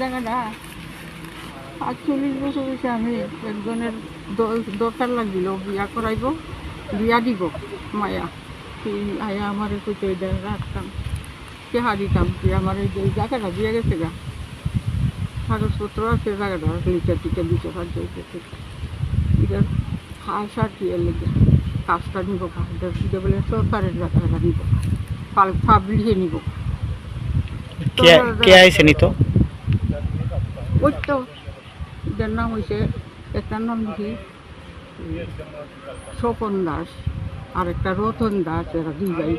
জায়গাটা আটচল্লিশ বছর হয়েছে আমি একজনের দরকার লাগছিল, বিয়া করাইব, বিয়া দিব, মায়া। সেই আয়া আমার কইতে ওই জায়গা রাখতাম কেহা দিতাম? কি আমার এই জায়গাটা বিয়ে গেছে গা। কাগজপত্র আছে জায়গাটা, লিটার টিটার দিতে পারছে এটা কি লেগে। কাজটা নিব কাজটা সরকারের জায়গাটা নিব পাবলিকে নিব কে কে আইছে নি তো ওই তো এটার নাম হয়েছে একটার নাম দেখি স্বপন দাস আর একটা রতন দাস এরা দুই ভাই।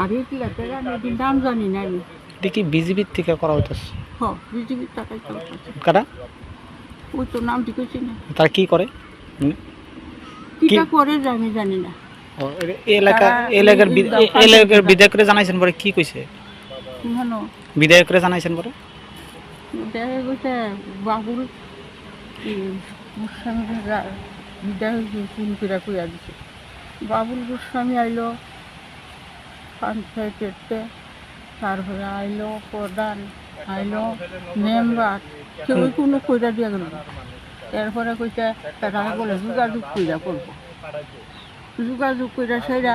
আর এইগুলা জানি নাম জানি না আমি। দেখি বিজেপির থেকে করা হইতেছে? হ বিজেপির টাকায় চলতেছে কারা? ওই তো নাম ঠিক হয়েছে না। তারা কি করে? হুম? কিটা করে আমি জানি না। এলাকা এলাকার এলাকার বিধায়করে জানাইছেন পরে কি কইছে? কেন বিধায়করে জানাইছেন পরে? বাবুল গোস্বামী বিদায় করে কইয়া দিছে। বাবুল গোস্বামী আইলো পঞ্চায়েতেতে তারপরে আইলো প্রধান আইলো মেম্বার। কেউ কোনো কইরা দিয়া গেল। এরপরে কইতে তারা বলে যোগাযোগ কইরা করব। যোগাযোগ কইরা সেরা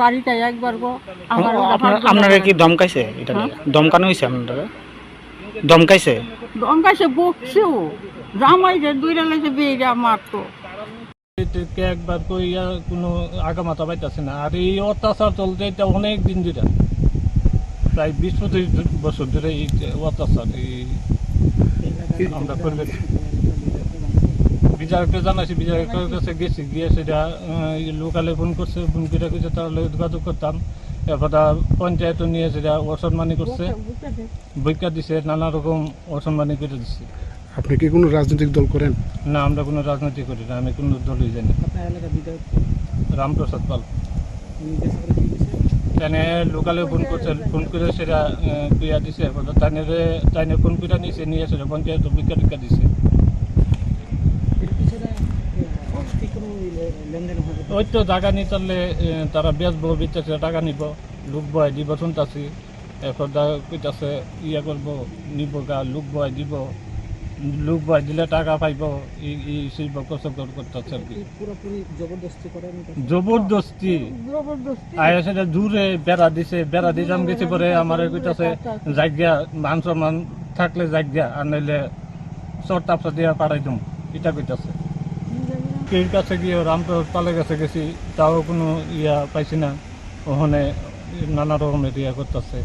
বাড়িটা একবার গো আমার আপনার কি দমকাইছে? এটা দমকানো হয়েছে আপনারা? দমকাইছে? দমকাছে বকছেও। জামাই যে দুইটা লাগছে বেয়ে মারতো। একবার কইয়া কোনো আগামাতা পাইতেছে না। আর এই অত্যাচার চলতে এটা অনেক দিন ধরে। প্রায় বিশ পঁচিশ বছর ধরে এই অত্যাচার এই আমরা করবে। বিচারককে জানাইছি বিচারকের কাছে গেছি গিয়ে সেটা লোকালে ফোন করছে ফোন করে কইছে তাহলে যোগাযোগ করতাম। এরপর পঞ্চায়েত নিয়ে সেটা অসম্মানি করছে। বৈকা দিছে। নানা রকম অসম্মানি করে দিচ্ছে আপনি কি কোনো রাজনৈতিক দল করেন? না আমরা কোনো রাজনীতি করি না আমি কোনো দলই জানি রামপ্রসাদ পাল। তানে লোকালে ফোন করছে ফোন করে সেটা ক্রিয়া দিছে তাইনে তাইনে ফোন করে নিয়েছে নিয়ে সেটা পঞ্চায়েত বিজ্ঞা টিকা দিছে। ওই তো জায়গা নিয়ে চললে তারা বেচবো বিচারছে টাকা নিব, লোক বয় দিব, শুনতাছি। এরপর কইতাছে, ইয়া করব, নিব গা, লোক বয় দিব। লোক বয় দিলে টাকা পাইব এই শিল্প কচকর করতেছে আর কি। জবরদস্তি। জবরদস্তি আয়া সেটা দূরে বেড়া দিছে, বেড়া দিলাম গেছে পরে আমার কইতাছে, জায়গা, মান সম্মান থাকলে জায়গা, আর নাইলে চর তাপসা দিয়ে পাঠাই দিম। এটা কইতাছে। কের কাছে গিয়ে রামপ্রসাদ পালের কাছে গেছি তাও কোনো ইয়া পাইছি না। ওখানে নানা রকমের ইয়া করতেছে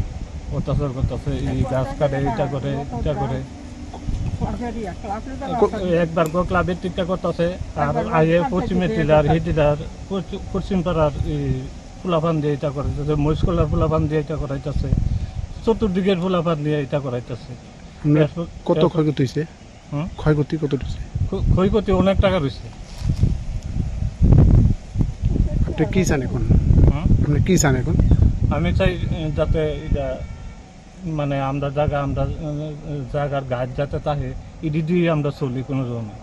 অত্যাচার করতেছে এই গাছ কাটে এটা করে এটা করে। একবার গো ক্লাবের টিকা করতেছে আর আগে পশ্চিমের টিলার হিটিলার পশ্চিম পাড়ার ফুলাফান দিয়ে এটা করাইতেছে মহিষকলার ফুলাফান দিয়ে এটা করাইতেছে চতুর্দিকের ফুলাফান দিয়ে এটা করাইতেছে। কত ক্ষয়ক্ষতি হয়েছে? ক্ষয়ক্ষতি কত হয়েছে ক্ষয়ক্ষতি অনেক টাকা রয়েছে আপনি কি চান এখন? আপনি কি চান এখন? আমি চাই যাতে এটা মানে আমরা জায়গা আমরা জায়গার গাছ যাতে থাকে ইডি দিয়ে আমরা চলি কোনো রকমে।